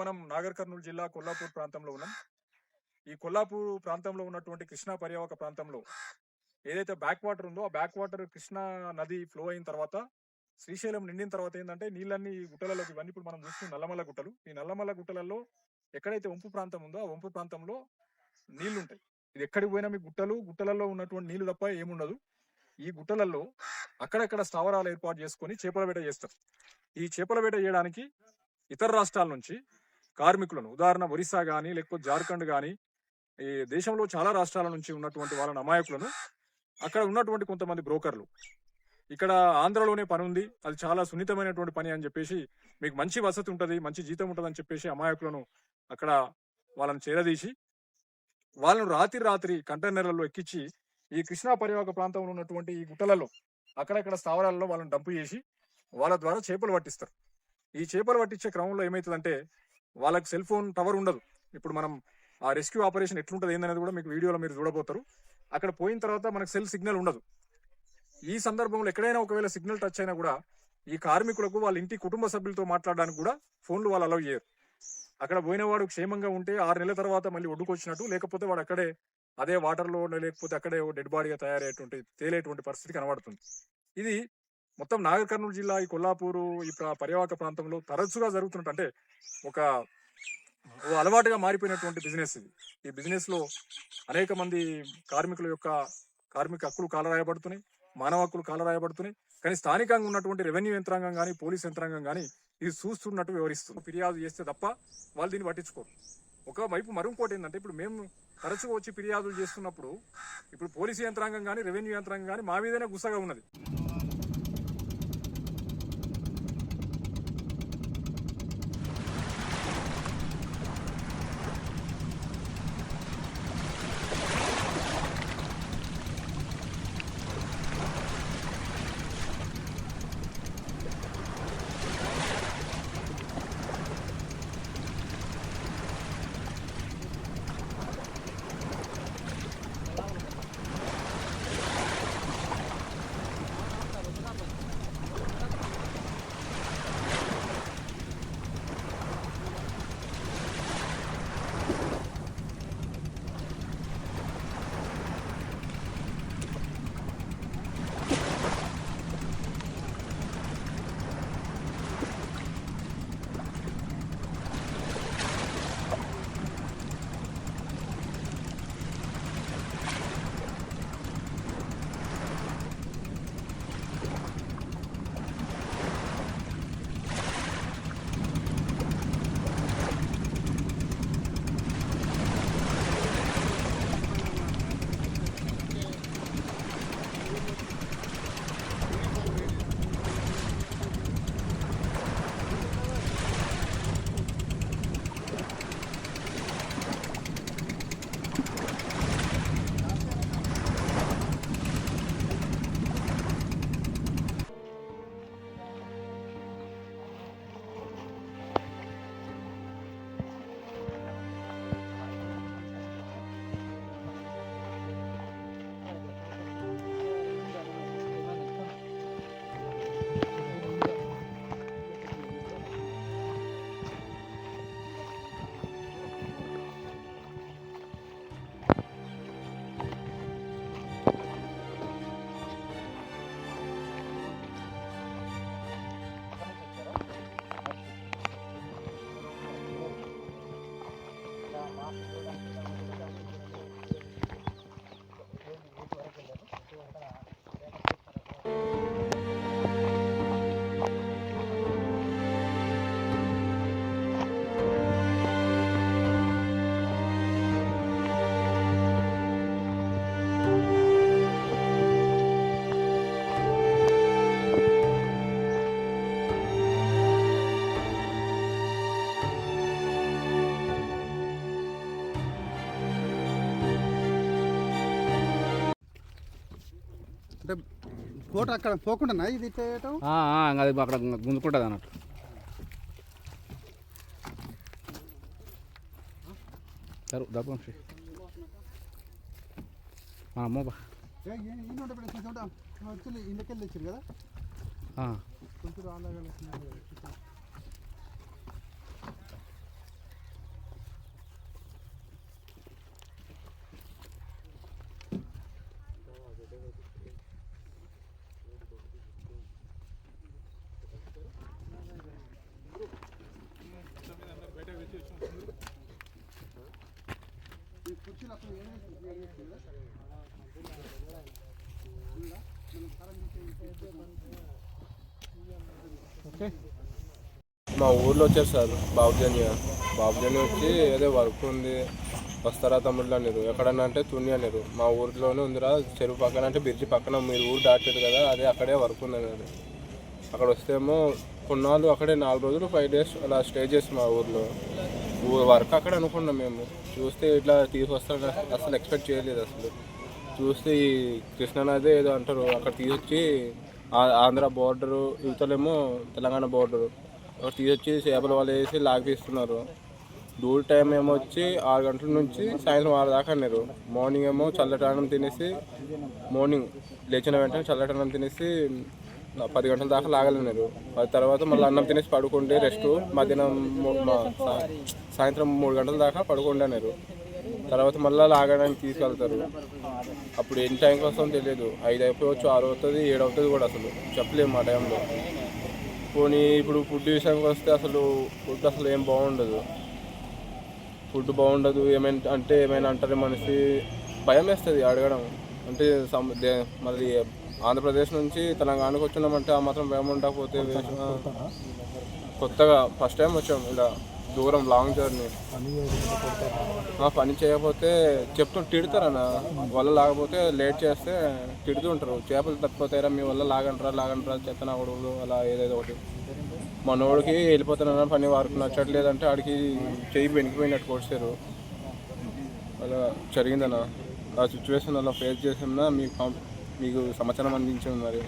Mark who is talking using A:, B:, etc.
A: మనం నాగర్ కర్నూలు జిల్లా కొల్లాపూర్ ప్రాంతంలో ఉన్నాం. ఈ కొల్లాపూర్ ప్రాంతంలో ఉన్నటువంటి కృష్ణా పర్యావక ప్రాంతంలో ఏదైతే బ్యాక్ వాటర్ ఉందో ఆ బ్యాక్ వాటర్ కృష్ణా నది ఫ్లో అయిన తర్వాత శ్రీశైలం నిండిన తర్వాత ఏంటంటే నీళ్ళన్నీ గుట్టలలోకి ఇవన్నీ ఇప్పుడు మనం చూస్తున్న నల్లమల్ల గుట్టలు. ఈ నల్లమల్ల గుట్టలలో ఎక్కడైతే వంపు ప్రాంతం ఉందో ఆ వంపు ప్రాంతంలో నీళ్ళు ఉంటాయి ఇది ఎక్కడికి పోయినా మీ గుట్టలు గుట్టలలో ఉన్నటువంటి నీళ్ళు తప్ప ఏముండదు. ఈ గుట్టలలో అక్కడక్కడ స్థావరాలు ఏర్పాటు చేసుకొని చేపల వేట చేస్తారు. ఈ చేపల వేట చేయడానికి ఇతర రాష్ట్రాల నుంచి కార్మికులను ఉదాహరణ ఒరిస్సా కానీ లేకపోతే జార్ఖండ్ కానీ ఈ దేశంలో చాలా రాష్ట్రాల నుంచి ఉన్నటువంటి వాళ్ళని అమాయకులను అక్కడ ఉన్నటువంటి కొంతమంది బ్రోకర్లు. ఇక్కడ ఆంధ్రలోనే పని ఉంది. అది చాలా సున్నితమైనటువంటి పని అని చెప్పేసి మీకు మంచి వసతి ఉంటుంది మంచి జీతం ఉంటుంది అని చెప్పేసి అమాయకులను అక్కడ వాళ్ళని చేరదీసి వాళ్ళను రాత్రి రాత్రి కంటైనర్లలో ఎక్కించి ఈ కృష్ణా పరివాహక ప్రాంతంలో ఉన్నటువంటి ఈ గుట్టలలో అక్కడక్కడ స్థావరాలలో వాళ్ళని డంపు చేసి వాళ్ళ ద్వారా చేపలు పట్టిస్తారు. ఈ చేపలు పట్టించే క్రమంలో ఏమవుతుందంటే వాళ్ళకి సెల్ ఫోన్ టవర్ ఉండదు. ఇప్పుడు మనం ఆ రెస్క్యూ ఆపరేషన్ ఎట్లుంటుంది ఏందనేది కూడా మీకు వీడియోలో మీరు చూడబోతారు. అక్కడ పోయిన తర్వాత మనకు సెల్ సిగ్నల్ ఉండదు. ఈ సందర్భంలో ఎక్కడైనా ఒకవేళ సిగ్నల్ టచ్ అయినా కూడా ఈ కార్మికులకు వాళ్ళ ఇంటి కుటుంబ సభ్యులతో మాట్లాడడానికి కూడా ఫోన్లు వాళ్ళు అలౌ చేయరు. అక్కడ పోయినవాడు క్షేమంగా ఉంటే ఆరు నెలల తర్వాత మళ్ళీ ఒడ్డుకొచ్చినట్టు లేకపోతే వాడు అక్కడే అదే వాటర్లో లేకపోతే అక్కడే డెడ్ బాడీగా తయారయ్యేటువంటి తేలేటువంటి పరిస్థితి కనబడుతుంది. ఇది మొత్తం నాగర్ కర్నూలు జిల్లా ఈ కొల్లాపూరు ఈ పర్యావక ప్రాంతంలో తరచుగా జరుగుతున్నట్టు అంటే ఒక అలవాటుగా మారిపోయినటువంటి బిజినెస్ ఇది. ఈ బిజినెస్లో అనేక మంది కార్మికుల యొక్క కార్మిక హక్కులు కాలరాయబడుతున్నాయి మానవ హక్కులు కాలరాయబడుతున్నాయి. కానీ స్థానికంగా ఉన్నటువంటి రెవెన్యూ యంత్రాంగం కానీ పోలీస్ యంత్రాంగం కానీ ఇది చూస్తున్నట్టు వివరిస్తుంది. ఫిర్యాదు చేస్తే తప్ప వాళ్ళు దీన్ని పట్టించుకోరు. ఒక వైపు మరొకటి ఏంటంటే ఇప్పుడు మేము తరచుగా వచ్చి ఫిర్యాదులు చేస్తున్నప్పుడు ఇప్పుడు పోలీసు యంత్రాంగం కానీ రెవెన్యూ యంత్రాంగం కానీ మా మీదనే గుసగా ఉన్నది.
B: కోట అక్కడ పోకుండా ఇది
C: అది అక్కడ గుంజుకుంటుంది అన్నట్టు. సరే దప్పం అమ్మో బా.
B: ఇందుకెళ్ళి తెచ్చారు కదా
C: ఆ,
B: కొంచెం అలాగే వచ్చి అప్పుడు ఏడు వేసి- ఏడు వేసి కదా? ఉందా? మనం కరం చేసే-
C: ఓకే
D: మా ఊర్లో వచ్చారు సార్ బాబుజని బాబుజని వచ్చి ఏదో వర్క్ ఉంది. వస్తారా తమ్ముళ్ళు అన్నారు. ఎక్కడన్నా అంటే తుని అన్నారు. మా ఊరిలోనే ఉందిరా చెరువు పక్కన అంటే బ్రిడ్జి పక్కన మీరు ఊరు దాటారు కదా అదే అక్కడే వర్క్ ఉంది అన్నారు. అక్కడ వస్తేమో కొన్నాళ్ళు అక్కడే నాలుగు రోజులు ఫైవ్ డేస్ అలా స్టే చేసి మా ఊర్లో. ఊ- వర్క్ అక్కడ అనుకున్నాం మేము. చూస్తే ఇట్లా తీసుకొస్తారని అసలు ఎక్స్పెక్ట్ చేయలేదు అసలు. చూస్తే ఈ కృష్ణానది ఏదో అంటారు. అక్కడ తీసుకొచ్చి ఆ- ఆంధ్ర బోర్డరు ఇవతలేమో తెలంగాణ బోర్డరు అక్కడ తీసుకొచ్చి చేపల వాళ్ళు వేసి లాగిస్తున్నారు. డ్యూటీ టైం ఏమో వచ్చి ఆరు గంటల నుంచి సాయంత్రం ఆరు దాకా అన్నారు. మార్నింగ్ ఏమో చల్లటన్నం తినేసి మార్నింగ్ లేచిన వెంటనే చల్లటన్నం తినేసి పది గంటల దాకా లాగలన్నారు. అది తర్వాత మళ్ళీ అన్నం తినేసి పడుకుంటే రెస్ట్ మధ్యాహ్నం సాయంత్రం మూడు గంటల దాకా పడుకుంటే అన్నారు తర్వాత మళ్ళీ లాగడానికి తీసుకెళ్తారు. అప్పుడు ఎన్ని టైంకి వస్తుందో తెలియదు. ఐదు అయిపోవచ్చు ఆరు అవుతుంది ఏడు అవుతుంది కూడా అసలు. చెప్పలేము ఆ టైంలో పోనీ ఇప్పుడు ఫుడ్ విషయానికి వస్తే అసలు ఫుడ్ అసలు ఏం బాగుండదు. ఫుడ్ బాగుండదు ఏమైనా అంటే ఏమైనా అంటారు మనిషి భయం వేస్తుంది అడగడం. అంటే మళ్ళీ ఆంధ్రప్రదేశ్ నుంచి తెలంగాణకు వచ్చినామంటే ఆ మాత్రం భయం ఉండకపోతే కొత్తగా? ఫస్ట్ టైం వచ్చాం ఇలా దూరం లాంగ్ జర్నీ ఆ పని చేయకపోతే చెప్తూ తిడతారన్న. వల్ల లాగపోతే లేట్ చేస్తే తిడుతుంటారు. చేపలు తప్పిపోతారా మీ వల్ల లాగంటారా లాగంటారా చెత్తన కొడుకులు అలా ఏదేదో ఒకటి. మనోడికి వెళ్ళిపోతానన్న పని వారికి నచ్చట్లేదంటే ఆడికి చెయ్యి వెనికిపోయినట్టు కొడిస్తారు అలా జరిగిందన్న. ఆ సిచ్యువేషన్ అలా ఫేస్ చేసినా మీకు పంప్- మీకు సమాచారం అందించింది మరి.